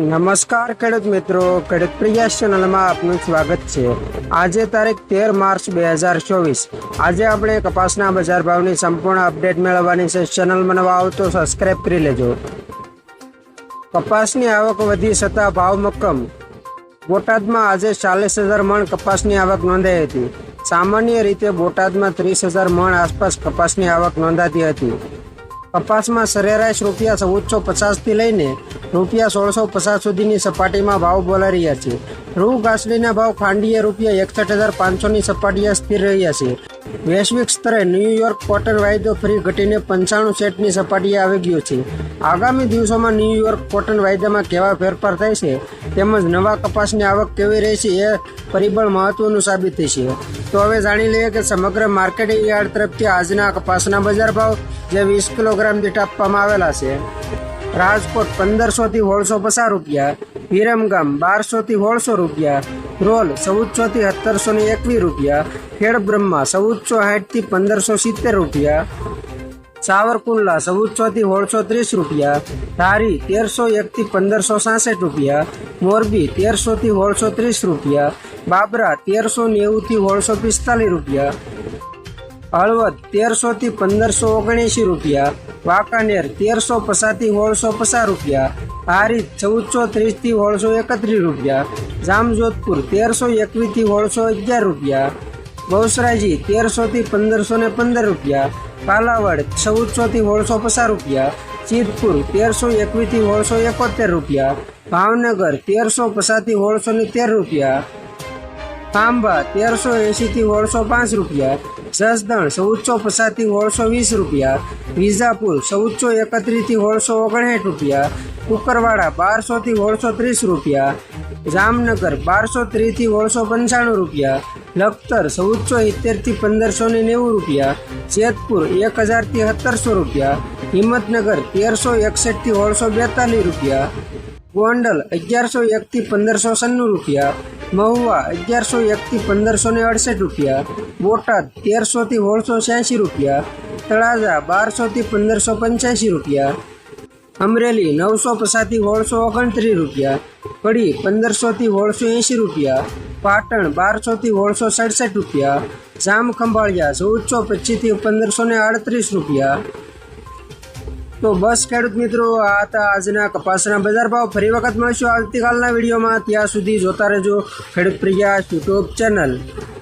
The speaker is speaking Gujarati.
નમસ્કાર ખેડૂત મિત્રો, ખેડૂત પ્રયાસ ચેનલમાં આપનું સ્વાગત છે. આજે તારીખ તેર માર્ચ બે હજાર ચોવીસ. આજે આપણે કપાસના બજાર ભાવની સંપૂર્ણ અપડેટ મેળવવાની છે. ચેનલમાં નવા આવો તો કરી લેજો. કપાસની આવક વધી છતાં ભાવ મક્કમ. બોટાદમાં આજે ચાલીસ હજાર મણ કપાસની આવક નોંધાઈ હતી. સામાન્ય રીતે બોટાદમાં ત્રીસ હજાર મણ આસપાસ કપાસની આવક નોંધાતી હતી. કપાસમાં સરેરાશ રૂપિયા ચૌદસો પચાસથી લઈને રૂપિયા સોળસો પચાસ સુધીની સપાટીમાં ભાવ બોલાઈ રહ્યા છે. રૂ ઘાસડીના ભાવ ખાંડીએ રૂપિયા એકસઠ હજાર પાંચસોની સપાટીએ સ્થિર રહ્યા છે. વૈશ્વિક સ્તરે ન્યૂયોર્ક કોટન વાયદો ફરી ઘટીને પંચાણું સેટની સપાટીએ આવી ગયો છે. આગામી દિવસોમાં ન્યૂયોર્ક કોટન વાયદામાં કેવા ફેરફાર થાય છે તેમજ નવા કપાસની આવક કેવી રહેશે એ પરિબળ મહત્વનું સાબિત થશે તો હવે જાણી લઈએ કે સમગ્ર માર્કેટિંગ યાર્ડ તરફથી આજના કપાસના બજાર ભાવ જે વીસ કિલોગ્રામ દીઠ આપવામાં આવેલા છે. રાજકોટ પંદરસોથી સોળસો પચાસ રૂપિયા વિરમગામ બારસોથી સોળસો રૂપિયા, રોલ ચૌદસોથી સત્તરસો ને એકવીસ રૂપિયા ખેડ બ્રહ્મા ચૌદસો સાઠથી પંદરસો સિત્તેર રૂપિયા સાવરકુંડલા ચૌદસો થી સોળસો ત્રીસ રૂપિયા, ધારી તેરસો એક થી પંદરસો સાસઠ રૂપિયા, મોરબી તેરસો થી સોળસો ત્રીસ રૂપિયા, બાબરા તેરસો નેવું થી સોળસો પિસ્તાલીસ રૂપિયા, હળવદ તેરસો થી પંદરસો ઓગણએંશી રૂપિયા, વાંકાનેર તેરસો પચાસથી સોળસો પચાસ રૂપિયા હારી ચૌદસો ત્રીસથી સોળસો એકત્રીસ રૂપિયા, જામજોધપુર તેરસો એકવીસથી સોળસો અગિયાર રૂપિયા બહુસરાજી તેરસોથી પંદરસો ને પંદર રૂપિયા, પાલાવડ ચૌદસોથી સોળસો પચાસ રૂપિયા ચિતપુર તેરસો એકવીસથી સોળસો એકોતેર રૂપિયા, ભાવનગર તેરસો પચાસથી સોળસો ને તેર રૂપિયા ખાંભા તેરસો એંશીથી ઓળસો પાંચ રૂપિયા, જસદણ ચૌદસો પચાસથી ઓળસો વીસ રૂપિયા, વિજાપુર ચૌદસો એકત્રીસથી ઓળસો ઓગણસાઠ રૂપિયા, કુકરવાડા બારસોથી ઓળસો ત્રીસ રૂપિયા, જામનગર બારસો ત્રીસથી ઓળસો પંચાણું રૂપિયા, લખતર ચૌદસો સિત્તેરથી પંદરસો ને નેવું રૂપિયા, જેતપુર એક હજારથી સત્તરસો રૂપિયા, હિંમતનગર તેરસો એકસઠથી ઓળસો બેતાલીસ રૂપિયા, ગોંડલ અગિયારસો એકથી પંદરસો સન્નું રૂપિયા મહુવા અગિયારસો એકથી પંદરસો ને અડસઠ રૂપિયા, બોટાદ તેરસોથી ઓળસો છ્યાસી રૂપિયા, તળાજા બારસોથી પંદરસો પંચ્યાસી રૂપિયા, અમરેલી નવસો પચાસથી ઓળસો ઓગણત્રીસ રૂપિયા, કડી પંદરસોથી ઓળસો એંશી રૂપિયા, પાટણ બારસોથી ઓળસો સડસઠ રૂપિયા જામ ખંભાળિયા ચૌદસો પચીસથી પંદરસો ને આડત્રીસ રૂપિયા તો બસ ખેડૂત મિત્રો, આ હતા આજના કપાસના બજાર ભાવ. ફરી વખત મળશું આવતીકાલના વિડીયોમાં. ત્યાં સુધી જોતા રહેજો ખેડૂત પ્રિયા યુટ્યુબ ચેનલ.